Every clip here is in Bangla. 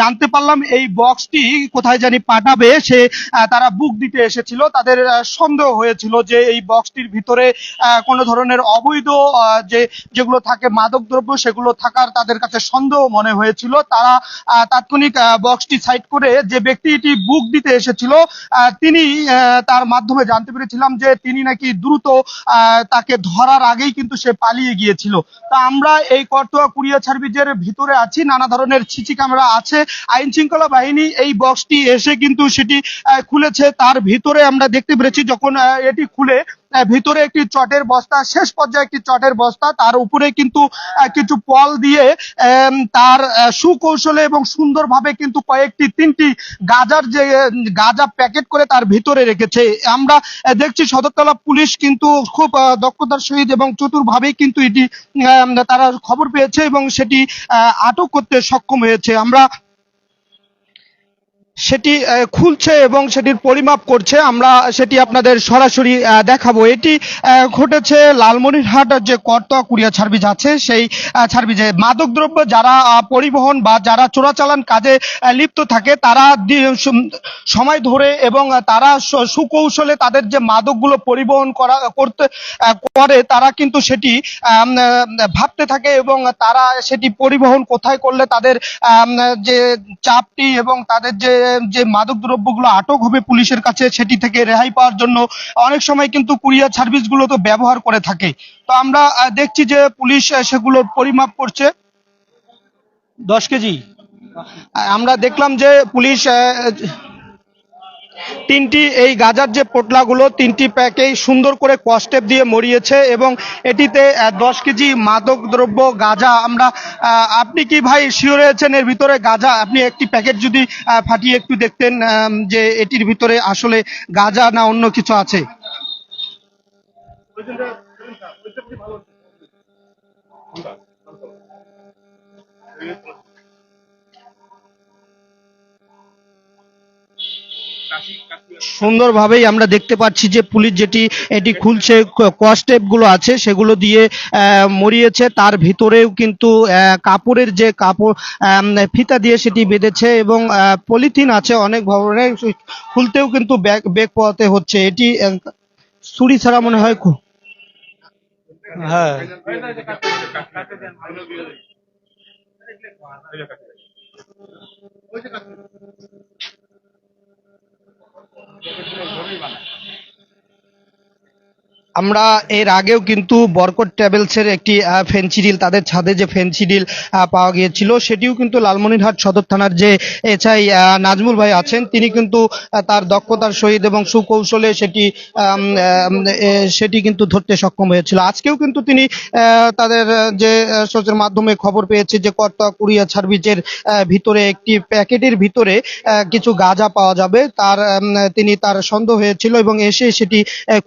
জানতে পারলাম এই বক্সটি কোথায় জানি পাঠাবে। সে তারা বুক দিতে এসেছিল। তাদের সন্দেহ হয়েছিল যে এই বক্সটির ভিতরে কোনো ধরনের অবৈধ যে, যেগুলো থাকে মাদকদ্রব্য, সেগুলো থাকার তাদের কাছে সন্দেহ মনে হয়েছিল। তারা তাৎক্ষণিক বক্সটি সাইড করে যে ব্যক্তিটি বুক দিতে এসেছিল তিনি তার মাধ্যমে জানতে পেরেছিলাম যে তিনি নাকি দ্রুত তাকে ধরার আগেই কিন্তু সে পালিয়ে গিয়েছিল। তা আমরা এই করতোয়া কুরিয়ার সার্ভিসের ভিতরে আছি। নানা ধরনের সিসি ক্যামেরা আছে। আইন শৃঙ্খলা বাহিনী এই বক্সটি এসে কিন্তু সেটি খুলেছে। তার ভিতরে আমরা দেখতে পেরেছি যখন এটি খুলে ভিতরে একটি চটের বস্তা, শেষ পর্যায়ে একটি চটের বস্তা, তার উপরে কিন্তু কিছু পল দিয়ে তার সুকৌশলে এবং সুন্দরভাবে কিন্তু কয়েকটি, তিনটি গাজার যে, গাজা প্যাকেট করে তার ভিতরে রেখেছে। আমরা দেখছি সদরতলা পুলিশ কিন্তু খুব দক্ষতার সহিত এবং চতুরভাবেই কিন্তু এটি তারা খবর পেয়েছে এবং সেটি আটক করতে সক্ষম হয়েছে। আমরা সেটি খুলছে এবং সেটির পরিমাপ করছে। আমরা সেটি আপনাদের সরাসরি দেখাবো। এটি ঘটেছে লালমনিরহাট যে করতোয়া কুরিয়ার সার্ভিস আছে, সেই সার্ভিসে মাদকদ্রব্য যারা পরিবহন বা যারা চোরাচালান কাজে লিপ্ত থাকে, তারা সময় ধরে এবং তারা সুকৌশলে তাদের যে মাদকগুলো পরিবহন করা, করতে করে, তারা কিন্তু সেটি ভাবতে থাকে এবং তারা সেটি পরিবহন কোথায় করলে তাদের যে চাপটি এবং তাদের যে যে মাদক দ্রব্যগুলো আটক হবে পুলিশের কাছে, সেটি থেকে রেহাই পাওয়ার জন্য অনেক সময় কিন্তু কুরিয়ার সার্ভিসগুলো তো ব্যবহার করে থাকে। তো আমরা দেখছি যে পুলিশ সেগুলো সেগুলোর পরিমাপ করছে। দশ কেজি। আমরা দেখলাম যে পুলিশ তিনটি, এই গাজার যে পোটলাগুলো, তিনটি প্যাকেই সুন্দর করে কস্টেপ দিয়ে মরিয়েছে এবং এটিতে দশ কেজি মাদক দ্রব্য গাজা আমরা আপনি কি ভাই শিওর হয়েছেন এর ভিতরে গাজা? আপনি একটি প্যাকেট যদি ফাটিয়ে একটু দেখতেন যে এটির ভিতরে আসলে গাজা না অন্য কিছু আছে। সুন্দরভাবেই আমরা দেখতে পাচ্ছি যে পুলিশ যেটি, এটি খুলছে কস্টেপগুলো আছে, সেগুলো দিয়ে মরিয়েছে। তার ভিতরেও কিন্তু কাপড়ের যে কাপড় ফিতা দিয়ে সেটি বেঁধেছে এবং পলিথিন আছে অনেক ধরনের খুলতেও কিন্তু ব্যাগ বেগ পোয়াতে হচ্ছে। এটি ছুরি ছাড়া মনে হয়। খু- হ্যাঁ আমরা এর আগেও কিন্তু বরকট ট্রাভেলসের একটি ফেন্সিডিল তাদের ছাদে যে ফেন্সিডিল পাওয়া গিয়েছিল, সেটিও কিন্তু লালমনিরহাট সদর থানার যে এসআই নাজমুল ভাই আছেন, তিনি কিন্তু তার দক্ষতার সহিত এবং সুকৌশলে সেটি সেটি কিন্তু ধরতে সক্ষম হয়েছিল। আজকেও কিন্তু তিনি তাদের যে সোর্সের মাধ্যমে খবর পেয়েছে যে কর্তা কুরিয়ার সার্ভিসের ভিতরে একটি প্যাকেটের ভিতরে কিছু গাঁজা পাওয়া যাবে। তার তিনি তার সন্দেহ হয়েছিল এবং এসে সেটি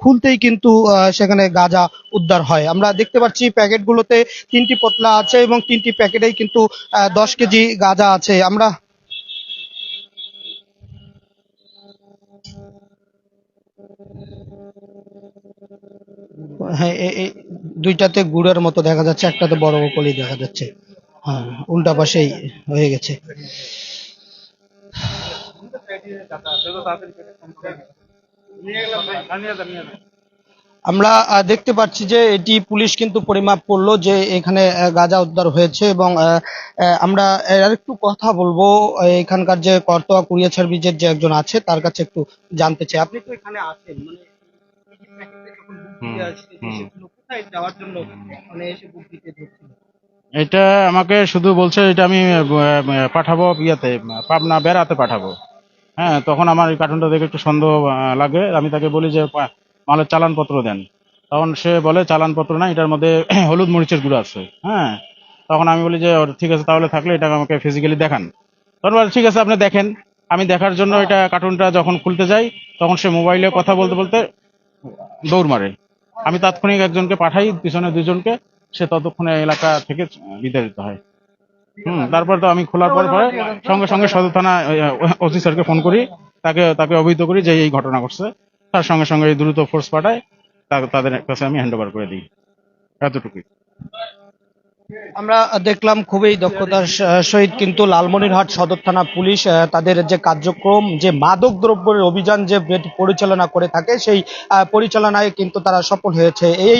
খুলতেই কিন্তু সেখানে গাঁজা উদ্ধার হয়। আমরা দেখতে পাচ্ছি প্যাকেটগুলোতে তিনটি পোতলা আছে এবং তিনটি প্যাকেটেই কিন্তু দশ কেজি গাঁজা আছে। আমরা হ্যাঁ এ- এ- দুইটাতে গুড়ের মতো দেখা যাচ্ছে, একটাতে বড় কলি দেখা যাচ্ছে। হ্যাঁ উল্টা পাশেই হয়ে গেছে। আমরা দেখতে পাচ্ছি যে এটি পুলিশ কিন্তু পরিমাপ করল যে এখানে গাঁজা উদ্ধার হয়েছে এবং আমরা আর একটু কথা বলব এখানকার যে কর্তোয়া কুরিয়ার সার্ভিসের যে একজন আছে তার কাছে একটু জানতে চাই। আপনি তো এখানে আছেন মানে মানে এটা আমাকে শুধু বলছে এটা আমি পাঠাবো ইয়েতে পাবনা বেড়াতে পাঠাবো। হ্যাঁ তখন আমার এই কার্টুনটা দেখে একটু সন্দেহ লাগে। আমি তাকে বলি যে মালের চালানপত্র দেন। তখন সে বলে, চালানপত্র না, এটার মধ্যে হলুদ মরিচের গুঁড়ো আছে। হ্যাঁ? তখন আমি বলি যে ঠিক আছে, তাহলে থাকলে এটা আমাকে ফিজিক্যালি দেখান। তখন বলে, ঠিক আছে, আপনি দেখেন। আমি দেখার জন্য এটা কার্টুনটা যখন খুলতে যাই, তখন সে মোবাইলে কথা বলতে বলতে দৌড় মারে। আমি তাৎক্ষণিক একজনকে পাঠাই, পিছনে দুজনকে। সে ততক্ষণে এলাকা থেকে বিতাড়িত হয়। হুম, তারপর তো আমি খোলার পর পরে সঙ্গে সঙ্গে সদর থানা ওসি স্যারকে ফোন করি। তাকে তাকে অবহিত করি যে এই ঘটনা ঘটছে। তার সঙ্গে সঙ্গে দ্রুত ফোর্স পাঠায় তাদের কাছে আমি হ্যান্ড ওভার করে দিই। এতটুকুই। আমরা দেখলাম খুবই দক্ষতার সহিত কিন্তু লালমনিরহাট সদর থানা পুলিশ তাদের যে কার্যক্রম, যে মাদক দ্রব্যের অভিযান যে পরিচালনা করে থাকে, সেই পরিচালনায় কিন্তু তারা সফল হয়েছে। এই